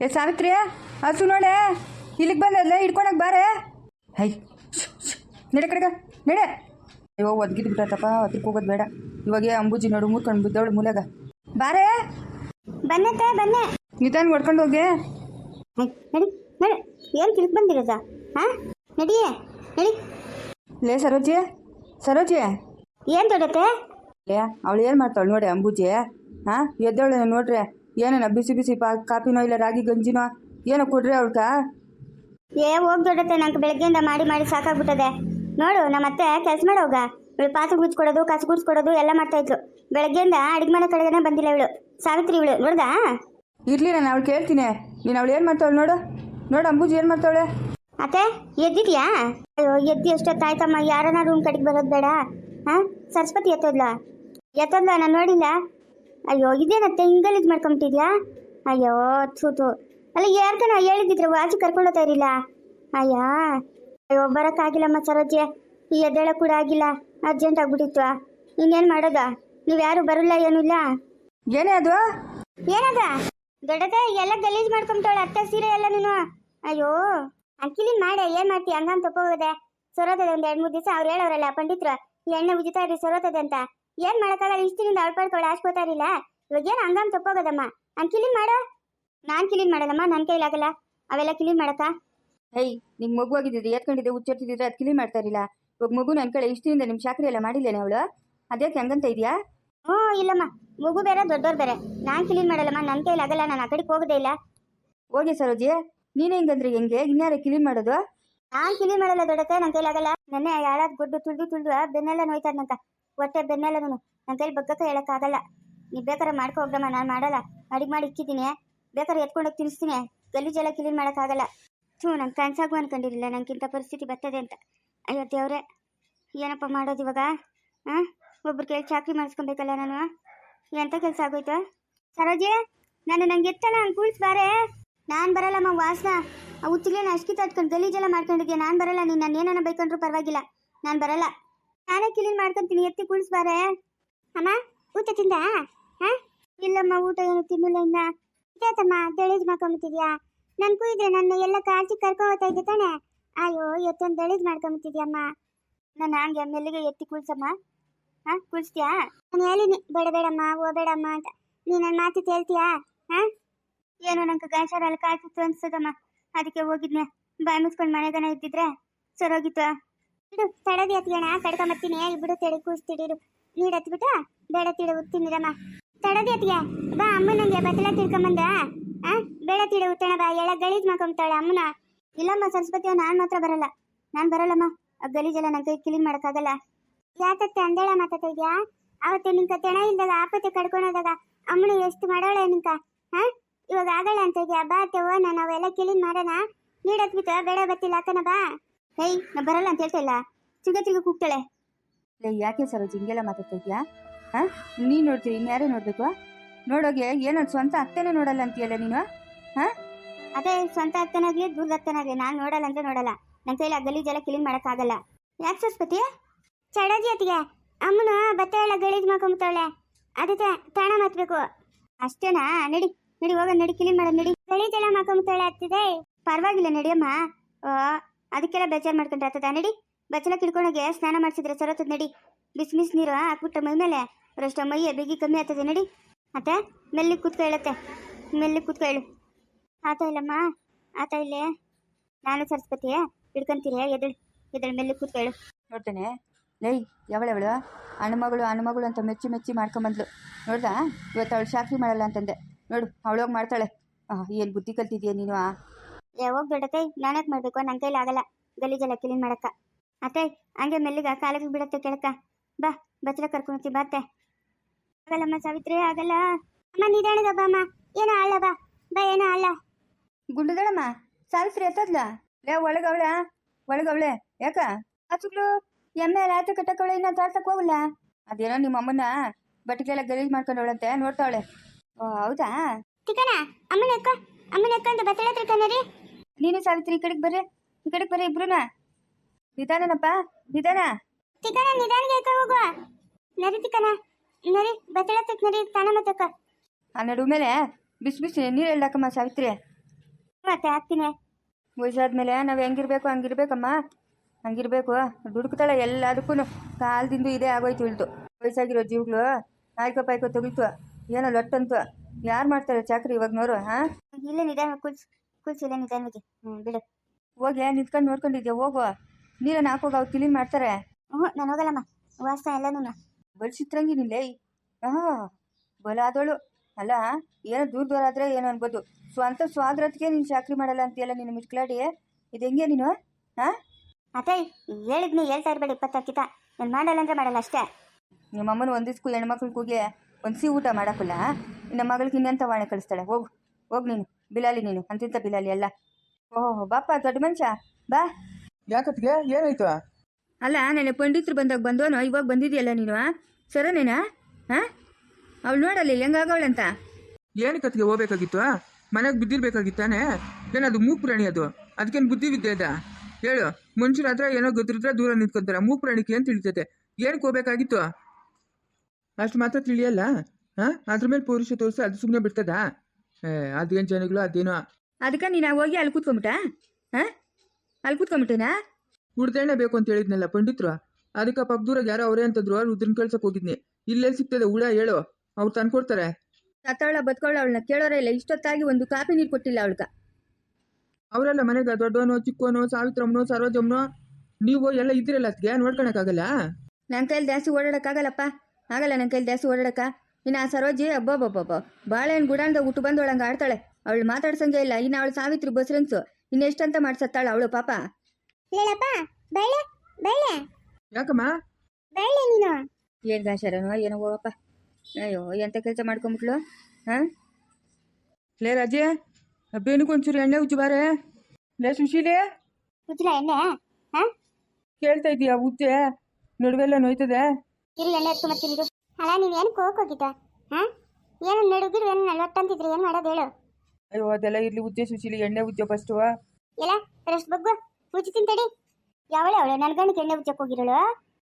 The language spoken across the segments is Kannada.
ಏ ಸಾವಿತ್ರಿ ಹಸು ನೋಡೆ ಇಲ್ಲಿಗೆ ಬಂದಲ್ಲ ಹಿಡ್ಕೊಳಕ್ ಬಾರೆ. ಹೈ. ನಡೆ ಕಡೆಗ ನಡೆ. ಅಯ್ಯೋ ಒದಗಿದ್ ಬಿಟ್ಟತಪ್ಪ ಅದಕ್ಕೆ ಹೋಗೋದು ಬೇಡ. ಇವಾಗ ಅಂಬುಜಿ ನೋಡು ಮೂರ್ಕೊಂಡು ಬಿದ್ದವಳು ಮೂಲೆಗ. ಬಾರೆ. ಬನ್ನತ್ತೆ ಬನ್ನೆ. ನಿಧಾನ ಹೊಡ್ಕೊಂಡು ಹೋಗಿ. ನಡಿ ನಡಿ. ಏನು ತಿಳ್ಕ್ ಬಂದಿರೋದ ಹಾಂ? ನಡಿಯೇ ನಡಿ. ಲೇ ಸರೋಜಿ ಸರೋಜಿ. ಏನು ದೊಡ್ಡತ್ತೆ? ಲೇ ಅವಳು ಏನು ಮಾಡ್ತಾವಳು ನೋಡಿ ಅಂಬುಜಿ. ಹಾಂ ಎದ್ದವಳು ನೋಡ್ರಿ. ಏನೇನ ಬಿಸಿ ಬಿಸಿ ಪಾ ಕಾಫಿನೋ ಇಲ್ಲ ರಾಗಿ ಗಂಜಿನೋ ಏನೋ ಕೊಡ್ರಿ ಅವಳ್ಕ? ಏ ಹೋಗ್ ದೊಡ್ಡತ್ತೆ ನಂಗೆ ಬೆಳಗ್ಗೆಯಿಂದ ಮಾಡಿ ಮಾಡಿ ಸಾಕಾಗ್ಬಿಟ್ಟದೆ. ನೋಡು ನಮ್ಮ ಅತ್ತೆ ಕೆಲಸ ಮಾಡೋಗ. ಇವಳು ಪಾತ್ರೆ ಗುಚ್ಕೊಡೋದು ಕಸ ಗುಡ್ಸ್ಕೊಡೋದು ಎಲ್ಲ ಮಾಡ್ತಾ ಇದ್ಳು ಬೆಳಗ್ಗೆಯಿಂದ ಅಡಿಗೆ ಮನೆ ಕಡೆಗೇನೆ ಬಂದಿಲ್ಲ ಇವಳು. ಸಾವಿತ್ರಿ ಇವಳು ನೋಡ್ದಾ? ಇರ್ಲಿ ನಾನು ಅವಳು ಕೇಳ್ತೀನಿ. ನೀನು ಅವಳು ಏನು ಮಾಡ್ತಾವಳು ನೋಡು. ನೋಡು ಅಂಬುಜಿ ಏನು ಮಾಡ್ತಾವಳೆ? ಅತ್ತೆ ಎದ್ದಿದ್ಯಾ? ಅಯ್ಯೋ ಎದ್ದಿ ಎಷ್ಟೊತ್ತಾಯ್ತಮ್ಮ ಯಾರನ್ನ ರೂಮ್ ಕಡೆಗೆ ಬರೋದು ಬೇಡ. ಹಾಂ ಸರಸ್ವತಿ ಎತ್ತೋದ್ಲ? ಎತ್ತೋದ್ಲ? ನಾನು ನೋಡಿಲ್ಲ. ಅಯ್ಯೋ ಇದೇನತ್ತೆ ಇದು ಮಾಡ್ಕೊಂಬಿಟ್ಟಿದ್ಯಾ? ಅಯ್ಯೋ ಥೂ ಥೂ. ಅಲ್ಲ ಯಾರ್ಕನ ಹೇಳಿದ್ರೆ ವಾಚಿ ಕರ್ಕೊಂಡೋಗ್ತಾ ಇರಲಿಲ್ಲ? ಅಯ್ಯ ಅಯ್ಯೋ ಬರೋಕ್ಕಾಗಿಲ್ಲಮ್ಮ ಸರೋಜೆ. ಈ ಎದ್ದೇಳ ಕೂಡ ಆಗಿಲ್ಲ ಅರ್ಜೆಂಟ್ ಆಗ್ಬಿಟ್ಟಿತ್ತು. ಇನ್ನೇನು ಮಾಡೋದ? ನೀವು ಯಾರು ಬರಲ್ಲ ಇಲ್ಲ? ಏನೇ ಅದು? ಏನದ? ದೊಡ್ಡದ ಎಲ್ಲ ಗಲೀಜ್ ಮಾಡ್ಕೊಂಬಿಟ್ಟವಳೆ ಅತ್ತೆ ಸೀರೆ ಎಲ್ಲ ನೀನು. ಅಯ್ಯೋ ಅಂಕಿಲಿನ್ ಮಾಡೆ ಏನ್ ಮಾಡ್ತಿ? ಹಂಗಂತ ತಪ್ಪೋಗದೆ. ಸೊರೋತದೆ ಒಂದ್ ಎರಡ್ ಮೂರ್ ದಿವಸ ಅವ್ರು ಹೇಳೋರಲ್ಲ ಪಂಡಿತ್ರು ಈ ಎಣ್ಣೆ ಉಜಿತಾ ಇರಿ ಸೊರೋತದೆ ಅಂತ. ಏನ್ ಮಾಡಕ್ಕಾಗಲ್ಲ ಇಷ್ಟಿನಿಂದ ಅಳ್ಪಾಡ್ಕೊಳ್ಳಿ ಇಲ್ಲ ಇವಾಗ ಏನ್ ಹಂಗಾಮ್ ತಪ್ಪೋಗದಮ್ಮ? ಹಂಗ್ ಕ್ಲೀನ್ ಮಾಡ? ನಾನ್ ಕ್ಲೀನ್ ಮಾಡಲ್ಲಮ್ಮ ನನ್ ಕೈಲಾಗಲ್ಲ ಅವೆಲ್ಲ ಕ್ಲೀನ್ ಮಾಡಕ್ಕ? ಹೇಯ್ ನಿಮ್ ಮಗು ಆಗಿದ್ದಿದ್ರೆ ಎತ್ಕೊಂಡಿದ್ದೆ ಹುಚ್ಚರ್ತಿದ್ರೆ ಅದು ಕ್ಲೀನ್ ಮಾಡ್ತಾ ಇರಲಿಲ್ಲ. ಇವಾಗ ಮಗು ನನ್ನ ಕಡೆ ಇಷ್ಟಿನಿಂದ ನಿಮ್ಮ ಶಾಕ್ರಿ ಎಲ್ಲ ಮಾಡಿಲ್ಲೇನೆ ಅವಳು? ಅದಕ್ಕೆ ಹಂಗಂತ ಇದೆಯಾ? ಹ್ಞೂ ಇಲ್ಲಮ್ಮ. ಮಗು ಬೇರೆ ದೊಡ್ಡೋರ್ ಬೇರೆ. ನಾನ್ ಕ್ಲೀನ್ ಮಾಡಲ್ಲಮ್ಮ ನನ್ ಕೈಲಾಗಲ್ಲ ನಾನು ಆ ಕಡೆಗೆ ಹೋಗೋದೇ ಇಲ್ಲ. ಹೋಗಿ ಸರೋಜಿ ನೀನೇ ಹಿಂಗಂದ್ರೆ ಹೆಂಗೆ? ಇನ್ಯಾರ ಕ್ಲೀನ್ ಮಾಡೋದು? ನಾನ್ ಕ್ಲೀನ್ ಮಾಡಲ್ಲ ದೊಡ್ಡತ್ತೆ ನನ್ ಕೈಲಾಗಲ್ಲ ನೆನ್ನೆ ಯಾರಾದ್ ಗುಡ್ಡು ತುಳಿದು ತುಳಿದು ಬೆನ್ನೆಲ್ಲ ನೋಯ್ತಾರಂತ ಹೊಟ್ಟೆ ಬೆನ್ನೆಲ್ಲ ನಾನು ನನ್ನ ಕೈಲಿ ಬಗ್ಗಕ್ಕ ಹೇಳಕ್ಕಾಗಲ್ಲ ನೀ ಬೇಕಾರೆ ಮಾಡ್ಕೊ ಹೋಗಮ್ಮ ನಾನು ಮಾಡಲ್ಲ. ಅಡಿಗೆ ಮಾಡಿ ಇಕ್ಕಿದ್ದೀನಿ. ಬೇಕಾದ್ರೆ ಎತ್ಕೊಂಡೋಗಿ ತಿನ್ನಿಸ್ತೀನಿ ಗಲೀಜೆಲ್ಲ ಕ್ಲೀನ್ ಮಾಡೋಕ್ಕಾಗಲ್ಲ ಥೂ, ನಂಗೆ ಕನ್ಸಾಗು ಅನ್ಕೊಂಡಿರಲಿಲ್ಲ. ನನಗಿಂತ ಪರಿಸ್ಥಿತಿ ಬರ್ತದೆ ಅಂತ. ಅಯ್ಯೋ ದೇವ್ರೆ, ಏನಪ್ಪ ಮಾಡೋದು ಇವಾಗ? ಹಾಂ ಒಬ್ರು ಕೇಳಿ ಚಾಕ್ರಿ ಮಾಡಿಸ್ಕೊಬೇಕಲ್ಲ ನಾನು? ಎಂಥ ಕೆಲಸ ಆಗೋಯ್ತು? ಸರೋಜಿ, ನಾನು ನಂಗೆ ಎತ್ತಣ ಹಂಗೆ ಕೂಳಿಸ್ಬಾರೆ ನಾನು ಬರಲ್ಲಮ್ಮ ವಾಸನ. ಆ ಉತ್ತಿಗೆನ ಅಷ್ಟಿ ತಟ್ಕೊಂಡು ಗಲೀಜೆಲ್ಲ ಮಾಡ್ಕೊಂಡಿದ್ಯಾ? ನಾನು ಬರಲ್ಲ, ನೀನು ನಾನು ಏನಾನ ಬೈಕೊಂಡ್ರು ಪರವಾಗಿಲ್ಲ. ನಾನು ಬರಲ್ಲ. ನಾನೇ ಕ್ಲೀನ್ ಮಾಡ್ಕೊಂತೀನಿ, ಎತ್ತಿ ಕುಳಿಸ್ಬಾರೆ? ಅಮ್ಮ, ಊಟ ತಿಂದ? ಇಲ್ಲಮ್ಮ, ಊಟ ಏನು ತಿನ್ನಿಲ್ಲ ಇನ್ನ. ಇದೇತಮ್ಮ ದಳಿದ್ ಮಾಡ್ಕೊಂಬಿಟ್ಟಿದ್ಯಾ? ನನ್ಗೂ ಇದೆ ನನ್ನ ಎಲ್ಲ ಕಾಳಜಿ ಕರ್ಕೊ ಹೋಗ್ತಾ ಇದ್ದೆ ತಾನೆ. ಅಯ್ಯೋ, ಎತ್ತೊಂದು ದಳಿದ್ ಮಾಡ್ಕೊಂಬಿಟ್ಟಿದ್ಯಮ್ಮ. ನಾನು ಹಂಗೆ ಮೆಲ್ಲಿಗೆ ಎತ್ತಿ ಕುಳ್ಸಮ್ಮ. ಹ, ಕುಳಿಸ್ತೀಯಾ? ನಾನು ಹೇಳಿನಿ, ಬೇಡ, ಬೇಡಮ್ಮ, ಹೋಗಬೇಡಮ್ಮ ಅಂತ. ನೀ ನನ್ನ ಮಾತು ಕೇಳ್ತೀಯಾ? ಹಾ? ಏನೋ ನಂಗೆ ಗಾಯಸಾರಲ್ಲಿ ಕಾಯ್ತಿತ್ತು ಅನ್ಸದಮ್ಮ ಅದಕ್ಕೆ ಹೋಗಿದ್ನೆ. ಬಾಯ್ ಮುಚ್ಕೊಂಡು ಮನೆಗನ ಇದ್ದಿದ್ರೆ ಸರೋಗಿತ್ತು ಇಡು ತಡದಿ ಹತ್ಗಣ ಕಡ್ಕೊಂಬರ್ತೀನಿ ಬಿಡು ತಡಿ ಕೂಸ್ತಿಡಿರು ನೀರು ಹತ್ಬಿಟ್ಟು ಬೇಡ ತಿಡು ತಿನ್ನಿರಮ್ಮ ತಡದಿ ಹತ್ಗೆ ಬಾ ಅಮ್ಮನಂಗೆ ಬತ್ತಲ ತಿಳ್ಕೊಂಬಂದ. ಆ, ಬೇಡ ತಿಡು, ಉತ್ತಣ ಬಾ, ಎಲ್ಲ ಗಲೀಜ್ ಮಾಡ್ಕೊಂತಾಳೆ ಅಮ್ಮನ. ಇಲ್ಲಮ್ಮ, ಸರಸ್ವತಿ ನಾನು ಮಾತ್ರ ಬರಲ್ಲ. ನಾನು ಬರಲ್ಲಮ್ಮ. ಗಲೀಜೆಲ್ಲ ಕೈ ಕ್ಲೀನ್ ಮಾಡೋಕ್ಕಾಗಲ್ಲ. ಯಾಕತ್ತೆ ಅಂದೇಳ ಮಾತಾಡ್ತಾ ಇದ್ಯಾ ಅವತ್ತೆ ನಿಂಕ ತೆಣ ಇಲ್ದಾಗ ಆಪತ್ತೆ ಕಡ್ಕೊಂಡೋದಾಗ ಅಮ್ಮನ ಎಷ್ಟು ಮಾಡೋಳೆ ನಿಂಕ? ಹಾ ಇವಾಗ ಆಗಲ್ಲ ಅಂತ ಇದ್ಯಾ? ಬಾ ತೆವ ನಾನು ಅವೆಲ್ಲ ಕ್ಲೀನ್ ಮಾಡೋಣ. ನೀಡತ್ಬಿಟ್ಟು ಬೇಡ, ಬತ್ತಿಲ್ಲ, ಅಕ್ಕನ ಬಾ. ಹೇಯ್ ನಾ ಬರಲ್ಲ ಅಂತ ಹೇಳ್ತಾ ಇಲ್ಲ. ಚಿಗ ಚಿಗ ಕೂಗ್ತಾಳೆ. ಲೇ ಯಾಕೆ ಸರೋಜ್ ಹಿಂಗೆಲ್ಲ ಮಾತಾಡ್ತಾ ಇದೆಯಾ ಹಾಂ? ನೀನು ನೋಡ್ತೀರಿ ಇನ್ಯಾರೇ ನೋಡಬೇಕು? ನೋಡೋಗೆ ಏನೋ ಸ್ವಂತ ಅತ್ತೆನೇ ನೋಡಲ್ಲ ಅಂತೀಯಲ್ಲ ನೀನು? ಹಾಂ? ಅದೇ ಸ್ವಂತ ಅತ್ತನಾಗ್ಲಿ ದೂರದ ಅತ್ತನಾಗ್ಲಿ ನಾನು ನೋಡಲ್ಲ ಅಂದ್ರೆ ನೋಡಲ್ಲ. ನನ್ನ ಕೈಲಿ ಆ ಗಲೀಜೆಲ್ಲ ಕ್ಲೀನ್ ಮಾಡೋಕ್ಕಾಗಲ್ಲ. ಯಾಕೆ ಸರಸ್ಪತಿ ಚಡಜಿ ಅತ್ತಿಗೆ ಅಮ್ಮನ ಬತ್ತೆ ಎಲ್ಲ ಗಲೀಜ್ ಮಾಡ್ಕೊಂಬಿಟ್ಟವಳೆ. ಅದಕ್ಕೆ ತಾಣ ಮಾತ್ಬೇಕು. ಅಷ್ಟೇನಾ? ನಡಿ ನಡಿ ಹೋಗ ನಡಿ ಕ್ಲೀನ್ ಮಾಡೋದು ನಡಿ. ಗಲೀಜೆಲ್ಲ ಮಾಡ್ಕೊಂಬಿಟ್ಟವಳೆ ಅತ್ತಿದೆ ಪರವಾಗಿಲ್ಲ ನಡಿಯಮ್ಮ. ಓ ಅದಕ್ಕೆಲ್ಲ ಬೇಜಾರು ಮಾಡ್ಕೊಂಡ್ರೆ ಆಗ್ತದ ನಡಿ, ಬಚ್ಚಲ ಕಿಡ್ಕೊಂಡೋಗಿ ಸ್ನಾನ ಮಾಡಿಸಿದ್ರೆ ಸರತದ ನಡಿ. ಬಿಸಿ ಬಿಸಿ ನೀರು ಹಾಕ್ಬಿಟ್ಟ ಮೈ ಮೇಲೆ ಅಷ್ಟು ಮೈಯ ಬಿಗಿ ಕಮ್ಮಿ ಆಗ್ತದೆ ನಡಿ. ಆತ ಮೆಲ್ಲಿಗೆ ಕೂತ್ಕೊ ಹೇಳತ್ತೆ. ಮೆಲ್ಲಿಗೆ ಕೂತ್ಕೊ ಹೇಳು. ಆತ ಇಲ್ಲಮ್ಮ, ಆತ ಇಲ್ಲೇ. ನಾನು ಸರಸ್ವತಿ ಹಿಡ್ಕೊಂತೀರಿ, ಎದಳು. ಎದಳು ಮೇಲೆ ಕೂತ್ಕೊಳ್ಳು ನೋಡ್ತೇನೆ. ಲೈ, ಯಾವಳವಳು? ಹಣ್ಮಗಳು ಹಣ್ಮಗಳು ಅಂತ ಮೆಚ್ಚಿ ಮೆಚ್ಚಿ ಮಾಡ್ಕೊಂಬಂದ್ಲು. ನೋಡ್ದಾ? ಇವತ್ತು ಅವಳು ಶಾಕ್ರಿ ಮಾಡಲ್ಲ ಅಂತಂದೆ. ನೋಡು, ಅವಳೋಗಿ ಮಾಡ್ತಾಳೆ. ಏನು ಬುದ್ಧಿ ಕಲ್ತಿದ್ಯಾ ನೀನು? ಯಾವಾಗ ದೊಡ್ಡತೆ ನಾನಕ್ಕೆ ಮಾಡಬೇಕು? ನನ್ನ ಕೈಲಿ ಆಗಲ್ಲ. ಗಲೀಜೆಲ್ಲ ಕ್ಲೀನ್ ಮಾಡಕ್ಕ. ಅತ್ತೆ ಹಂಗೆ ಮೆಲ್ಲಿಗ ಕಾಲಿಗೆ ಬಿಡತ್ತೆ ಕೆಳಕ ಬಾ ಬಚ್ಚಲ ಕರ್ಕೊಂಡ್ತಿ ಬಾತೆ ಆಗಲ್ಲಮ್ಮ ಸಾವಿತ್ರಿ ಆಗಲ್ಲ. ಅಮ್ಮ ನಿಧಾನದ ಬಾಮ್ಮ. ಏನೋ ಆಳ ಬಾ. ಬಾ ಏನೋ ಆಳ ಗುಂಡುಗಳಮ್ಮ ಸಾವಿತ್ರಿ ಎತ್ತದ್ಲ? ಲೇ ಒಳಗವಳ ಒಳಗವಳೆ. ಯಾಕ? ಹಸುಗ್ಳು ಎಮ್ಮೆ ರಾತ್ರಿ ಕಟ್ಟಕವಳೆ ಕಟ್ಟಕ್ಕವಳೆ ಇನ್ನ ತಾಡ್ಸಕ್ ಹೋಗಲ್ಲ ಅದೇನೋ ನಿಮ್ಮ ಅಮ್ಮನ ಬಟ್ಟೆಗೆಲ್ಲ ಗಲೀಜ್ ಮಾಡ್ಕೊಂಡವಳಂತೆ ನೋಡ್ತಾವಳೆ. ಓ ಹೌದಾ? ತಿಕ್ಕಣ ಅಮ್ಮನ ಅಕ್ಕ ಅಮ್ಮನ ಎಕ್ಕ ಅಂತ ಬತ್ತಳ ತಿಳ್ಕೊಂಡ್ರಿ ನೀನು ಸಾವಿತ್ರಿ ಈ ಕಡೆಗೆ ಬರ್ರಿ. ಈ ಕಡೆಗೆ ಬರ್ರಿ ಇಬ್ರುನ. ನಿಧಾನನಪ್ಪ ನಿಧಾನ. ತಿಕ್ಕಣ ನಿಧಾನಿಗೆ ಎಕ್ಕ ಹೋಗುವ? ನರಿ ತಿಕ್ಕಣ ನರಿ ಬತ್ತಳ ತಿಕ್ ನರಿ ತಾನ ಮತ್ತಕ್ಕ ಆ ನಡು ಮೇಲೆ ಬಿಸಿ ಬಿಸಿ ನೀರು ಹೇಳಕ್ಕಮ್ಮ ಸಾವಿತ್ರಿ. ಮತ್ತೆ ಹಾಕ್ತೀನಿ. ವಯಸ್ಸಾದ್ಮೇಲೆ ನಾವು ಹೆಂಗಿರ್ಬೇಕು ಹಂಗಿರ್ಬೇಕಮ್ಮ. ಹಂಗಿರ್ಬೇಕು. ದುಡುಕ್ತಾಳೆ ಎಲ್ಲದಕ್ಕೂ ಕಾಲದಿಂದ ಇದೇ ಆಗೋಯ್ತು ಇಳ್ತು ವಯಸ್ಸಾಗಿರೋ ಜೀವಗಳು ಆಯ್ಕೋ ಪಾಯ್ಕೋ ತಗಿತು. ಏನೋ ಲೊಟ್ಟಂತು. ಯಾರು ಮಾಡ್ತಾರೆ ಚಾಕ್ರಿ ಇವಾಗ್ನವ್ರು ಹಾಂ? ಇಲ್ಲೇ ನಿಧಾನ ಕುಲ್ಸ್ ಕುಲ್ಸ್ ಇಲ್ಲೇ ನಿಧಾನವಾಗಿ. ಹ್ಞೂ ಬಿಡು. ಹೋಗಿ ನಿಂತ್ಕೊಂಡು ನೋಡ್ಕೊಂಡಿದ್ಯಾ? ಹೋಗು. ನೀರನ್ನು ಹಾಕೋಗ ಅವ್ರು ಕ್ಲೀನ್ ಮಾಡ್ತಾರೆ. ಹ್ಞೂ ನಾನು ಹೋಗಲ್ಲಮ್ಮ. ವಾಸ ಎಲ್ಲನೂ ಬಲ್ ಚಿತ್ರಂಗಿನಿಲ್ಲೇ ಹಾಂ ಬಲ ಆದೋಳು ಅಲ್ಲ ಏನೋ ದೂರ ದೂರ ಆದರೆ ಏನೋ ಅನ್ಬೋದು. ಸ್ವಂತ ಸ್ವಾದ್ರತ್ಗೆ ನೀನು ಚಾಕ್ರಿ ಮಾಡಲ್ಲ ಅಂತೀಯಲ್ಲ ನೀನು ಮಿಟ್ಕಲಾಡಿ ಇದು ಹೆಂಗೆ ನೀನು? ಹಾಂ? ಅತ್ತೆ ಹೇಳಿದ್ನಿ ಹೇಳ್ತಾ ಇರಬೇಡಿ ಇಪ್ಪತ್ತಕ್ಕಿತ ನಾನು ಮಾಡಲ್ಲ ಅಂದ್ರೆ ಮಾಡಲ್ಲ ಅಷ್ಟೇ. ನಿಮ್ಮ ಅಮ್ಮನ ಒಂದಿಸ್ಕು ಹೆಣ್ಮಕ್ಳು ಕೂಗಿ ಒಂದು ಸಿ ಊಟ ಮಾಡಕ್ಕಲ್ಲ ನಮ್ಮ ಮಗಳಿಗೆ ಇನ್ನೆಂತ ವಾಣೆ ಕಳಿಸ್ತಾಳೆ? ಹೋಗು ಹೋಗ್ ನೀನು. ಬಿಲಾಲಿ ನೀನು ಅಂತಿಂತ ಬಿಲಾಲಿ ಅಲ್ಲ. ಓಹೋ ಬಾಪ ದೊಡ್ಡ ಮನುಷ್ಯ. ಬಾ. ಯಾಕತ್ಗೆ ಏನಾಯ್ತು? ಅಲ್ಲ ನೆನೆ ಪಂಡಿತರು ಬಂದಾಗ ಬಂದವನು ಇವಾಗ ಬಂದಿದೆಯಲ್ಲ ನೀನು ಸರನೇನಾ ಹಾಂ ಅವಳು ನೋಡಲ್ಲ ಹೆಂಗಾಗವಳಂತ ಏನಕ್ಕತ್ಗೆ ಹೋಗ್ಬೇಕಾಗಿತ್ತು ಮನೆಗೆ ಬಿದ್ದಿರ್ಬೇಕಾಗಿತ್ತಾನೆ? ಏನು ಅದು ಮೂಕ್ ಪ್ರಾಣಿ ಅದು? ಅದಕ್ಕೇನು ಬುದ್ಧಿ ವಿದ್ಯೆ ಅದ? ಹೇಳು ಮನುಷ್ಯರ ಹತ್ರ ಏನೋ ಗೊತ್ತಿರಿದ್ರೆ ದೂರ ನಿಂತ್ಕೊಂತಾರೆ ಮೂಕ್ ಪ್ರಾಣಿಗೆ ಏನು ತಿಳಿತೈತೆ? ಏನಕ್ಕೆ ಹೋಗ್ಬೇಕಾಗಿತ್ತು? ಅಷ್ಟು ಮಾತ್ರ ತಿಳಿಯಲ್ಲ ಹಾಂ ಅದ್ರ ಮೇಲೆ ಪೌರುಷ ತೋರಿಸಿ ಅದು ಸುಮ್ಮನೆ ಬಿಡ್ತದಾ? ಅದೇನು ಜನಗಳು ಅದೇನೋ ಅದಕ್ಕೆ ನೀನು ಹೋಗಿ ಅಲ್ಲಿ ಕೂತ್ಕೊಂಬಿಟ್ಟ? ಹಾಂ? ಅಲ್ಲಿ ಕೂತ್ಕೊಂಬಿಟ್ಟೇನಾ? ಹುಡ್ದೆಣ್ಣೆ ಬೇಕು ಅಂತ ಹೇಳಿದ್ನಲ್ಲ ಪಂಡಿತ್ರು. ಅದಕ್ಕೆ ಪಕ್ಕ ದೂರಾಗ ಯಾರೋ ಅವರೇ ಅಂತಂದ್ರು ರುದ್ರನ್ ಕೇಳ್ಸಕ್ ಹೋಗಿದ್ನಿ. ಇಲ್ಲೇ ಸಿಗ್ತದೆ ಹುಳ ಹೇಳು. ಅವ್ರು ತಂದ್ಕೊಡ್ತಾರೆ ಸತ್ತವಳ ಬದ್ಕೊಳ್ಳ ಅವಳನ್ನ ಕೇಳೋರೇ ಇಲ್ಲ. ಇಷ್ಟೊತ್ತಾಗಿ ಒಂದು ಕಾಪಿ ನೀರು ಕೊಟ್ಟಿಲ್ಲ ಅವಳ್ಗ. ಅವರೆಲ್ಲ ಮನೆಗೆ ದೊಡ್ಡವನೋ ಚಿಕ್ಕವನೋ ಸಾವಿತ್ರಮ್ಮನು ಸರೋಜಮ್ಮನು ನೀವು ಎಲ್ಲ ಇದ್ದೀರಲ್ಲ ಅದಕ್ಕೆ ನೋಡ್ಕೊಳಕ್ಕಾಗಲ್ಲ ನನ್ನ ಕೈಲಿ ಜಾಸ್ತಿ ಓಡಾಡಕ್ಕಾಗಲ್ಲಪ್ಪ. ಆಗಲ್ಲ ನನ್ನ ಕೈಲಿ ಜಾಸ್ತಿ ಓಡಾಡಕ್ಕ. ಇನ್ನು ಆ ಸರೋಜಿ ಅಬ್ಬಬ್ಬಬ್ಬ ಬಾಳೆಹಣ್ಣು ಗುಡಾಣ್ದ ಹುಟ್ಟು ಬಂದವಳಂಗ ಆಡ್ತಾಳೆ. ಅವಳು ಮಾತಾಡ್ಸಂಗೆ ಇಲ್ಲ ಇನ್ನು ಅವಳು ಸಾವಿತ್ರಿ ಬಸ್ರೆನ್ಸು ಇನ್ನೆಷ್ಟಂತ ಮಾಡ್ಸತ್ತಾಳ ಅವಳು ಪಾಪ. ಹೇಳಪ್ಪ ಬಳ್ಳೆ ಬಳ್ಳೆ ಯಾಕಮ್ಮ? ಬಳ್ಳೆ ನೀನು. ಏನು ಗಾಶರನೋ ಏನೋ ಹೋಗಪ್ಪ ಅಯ್ಯೋ ಎಂತ ಕೆಲಸ ಮಾಡ್ಕೊಂಬಿಟ್ಲು? ಹಾಂ? ಲೇ ರಾಜೆ ಬೇನಿಗೊಂಚೂರು ಎಣ್ಣೆ ಉಜ್ಜು ಬಾರೆ. ಲೇ ಸುಶೀಲೆ. ಉಜ್ಲ ಎಣ್ಣೆ ಹಾಂ? ಕೇಳ್ತಾ ಇದೀಯಾ ಉಜ್ಜೆ. ನಡುವೆಲ್ಲ ನೋಯ್ತದೆ. ಇಲ್ಲ ಎಣ್ಣೆ ಎತ್ಕೊಂಡ್ ಬರ್ತೀನಿ ಇರು. ಅಲ್ಲ ನೀನು ಏನು ಕೋಕೋಗಿದ್ದ ಹಾಂ? ಏನು ನಡುಗಿರು ಏನು ನಲ್ಲೊಟ್ಟಂತಿದ್ರಿ ಏನು ಮಾಡೋದು ಹೇಳು? ಅಯ್ಯೋ ಅದೆಲ್ಲ ಇರ್ಲಿ ಉಜ್ಜೆ ಸುಚಿಲಿ ಎಣ್ಣೆ ಉಜ್ಜೆ ಫಸ್ಟು ಎಲ್ಲ ರೆಸ್ಟ್ ಬಗ್ಗು ಉಜ್ಜಿ ತಿಂತಡಿ. ಯಾವಳೆ ಅವಳು ನನ್ನ ಗಂಡಕ್ಕೆ ಎಣ್ಣೆ ಉಜ್ಜಕ್ಕೆ ಹೋಗಿರೋಳು?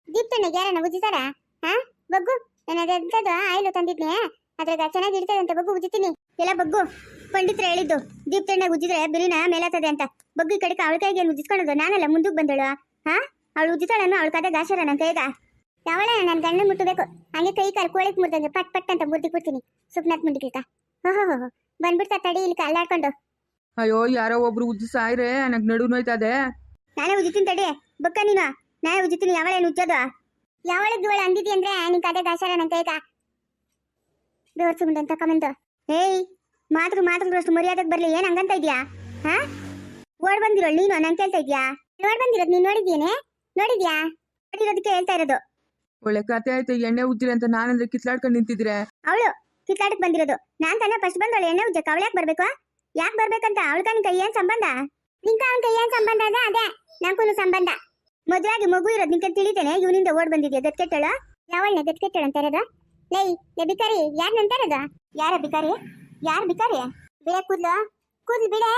ದೀಪ್ತಣ್ಣ ಯಾರನ್ನ ಉಜ್ಜಿತಾರ ಹಾ? ಬಗ್ಗು ನಾನು ಅದೆಂಥದ್ದು ಆಯಿಲು ತಂದಿದ್ನಿ. ಅದ್ರಾಗ ಚೆನ್ನಾಗಿ ಇರ್ತದೆ ಅಂತ ಬಗ್ಗು ಉಜ್ಜಿತೀನಿ. ಎಲ್ಲ ಬಗ್ಗು ಪಂಡಿತ್ರ ಹೇಳಿದ್ದು ದೀಪ್ತಣ್ಣ ಉಜ್ಜಿದ್ರೆ ಬಿರಿನ ಮೇಲಾತದೆ ಅಂತ. ಬಗ್ಗು ಈ ಕಡೆಗೆ ಅವಳ ಕೈಗೆ ಏನು ಉಜ್ಜಿಸ್ಕೊಳ್ಳೋದು ನಾನಲ್ಲ ಮುಂದಕ್ಕೆ ಬಂದಳು. ಹಾ? ಅವಳು ಉಜ್ಜಿತಾಳನ್ನು ಅವಳ ಕದ ಗಾಶರ ನನ್ನ ಕೈಗ ಯಾವಳ ನನ್ನ ಗಂಡ ಮುಟ್ಟಬೇಕು. ಹಂಗೆ ಕೈ ಕಾಲು ಕೋಳಿಗೆ ಮುರ್ದಂಗೆ ಪಟ್ ಪಟ್ ಅಂತ ಮುರ್ದಿ ಕೊಡ್ತೀನಿ ಸುಪ್ನಾಥ್ ಮುಂಡಿಕಿಲ್ಕ ಓಹೋ ಹೋ ಹೋ ಬಂದ್ಬಿಡ್ತಾ ತಡಿ ಇಲ್ಲಿ ಕಲ್ಲಾಡ್ಕೊಂಡು ಅಯ್ಯೋ ಯಾರೋ ಒಬ್ರು ಉಜ್ಜಿ ಸಾಯ್ರೆ ನನಗೆ ನಡು ನೋಯ್ತದೆ. ನಾನೇ ಉಜ್ಜಿತೀನಿ ತಡಿ. ಬಕ್ಕ ನೀನು. ನಾನೇ ಉಜ್ಜಿತೀನಿ ಯಾವಳೇನು ಉಜ್ಜೋದು? ಯಾವಳಿಗೆ ಇವಳು ಅಂದಿದ್ದಿ ಅಂದ್ರೆ ನಿನ್ ಕತೆ ದಾಸರ ನನ್ನ ಕೈಗ? ದೇವ್ರ ಸುಮ್ಮನೆ ಕಮೆಂಟ್ ಏಯ್ ಮಾತ್ರ ಮಾತ್ರ ಅಷ್ಟು ಮರ್ಯಾದಕ್ಕೆ ಬರ್ಲಿ. ಏನ್ ಹಂಗಂತ ಇದ್ಯಾ? ಹಾ? ಓಡ್ ಬಂದಿರೋ ನೀನು ನಂಗೆ ಕೇಳ್ತಾ ಇದ್ಯಾ? ಓಡ್ ಬಂದಿರೋದು ನೀನ್ ನೋಡಿದ್ಯೇನೆ? ನೋಡಿದ್ಯಾ? ನೋಡಿರೋದಕ್ಕೆ ಹೇಳ್ತಾ ಇರೋದು. ಒಳ್ಳೆ ಕತೆ ಆಯ್ತು ಎಣ್ಣೆ ಉಜ್ಜಿರಿ ಅಂತ ನಾನಂದ್ರೆ ಕಿತ್ಲಾಡ್ಕೊಂಡು ನಿಂತಿದ್ರೆ. ಅವಳು ಕಿತ್ಲಾಡಕ್ ಬಂದಿರೋದು. ನಾನ್ ತಾನೇ ಫಸ್ಟ್ ಬಂದವಳು, ಎಣ್ಣೆ ಉಜ್ಜಕ್ಕೆ ಅವಳು ಯಾಕೆ ಬರ್ಬೇಕು ಯಾಕೆ ಬರ್ಬೇಕಂತ ಅವಳ ಕೈ ಏನ್ ಸಂಬಂಧ? ನಿಂಕ ಅವನ ಕೈ ಏನ್ ಸಂಬಂಧ ಅದ? ಅದೇ ನಂಗೂ ಸಂಬಂಧ. ಮದುವಾಗಿ ಮಗು ಇರೋದು ನಿಂಗೆ ತಿಳಿತೇನೆ ಇವನಿಂದ ಓಡ್ ಬಂದಿದ್ಯಾ ಗತ್ಕೆಟ್ಟಳು ಯಾವಳನ್ನ ಗತ್ಕೆಟ್ಟಳು ಅಂತ ಇರೋದು? ಲೈ ಲೇ ಬಿಕಾರಿ ಯಾರ್ ನಂತಾರದ ಯಾರ ಬಿಕಾರಿ ಯಾರ್ ಬಿಕಾರಿ ಬಿಡ ಕೂದ್ಲು ಕೂದ್ಲು ಬಿಡೆ.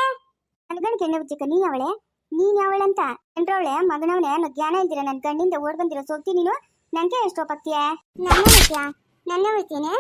ನನ್ಗಣಿಕೆ ಎಣ್ಣೆ ಉಜ್ಜಕ್ಕ ನೀನ್ ಅವಳೆ ನೀನ್ ಯಾವಳಂತ? ಎಂಟ್ರವಳೆ ಮಗನವಳೆ ಅನ್ನೋ ಜ್ಞಾನ ಇಲ್ದಿರ ನನ್ ಗಂಡಿಂದ ಓಡ್ ಬಂದಿರೋ ಸೋಗ್ತಿ ನೀನು? ನಂಗೆ ಎಷ್ಟು ಪತ್ತೆ ನನ್ನ ನನ್ನ ಹೋಗ್ತೀನಿ